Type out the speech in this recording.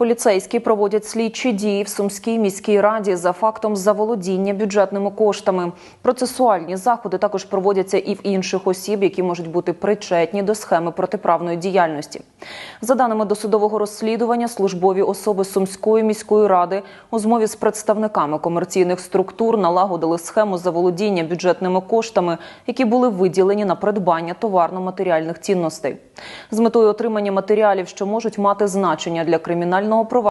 Поліцейські проводять слідчі дії в Сумській міській раді за фактом заволодіння бюджетними коштами. Процесуальні заходи також проводяться і в інших осіб, які можуть бути причетні до схеми протиправної діяльності. За даними досудового розслідування, службові особи Сумської міської ради у змові з представниками комерційних структур налагодили схему заволодіння бюджетними коштами, які були виділені на придбання товарно-матеріальних цінностей. З метою отримання матеріалів, що можуть мати значення для кримінального провадження,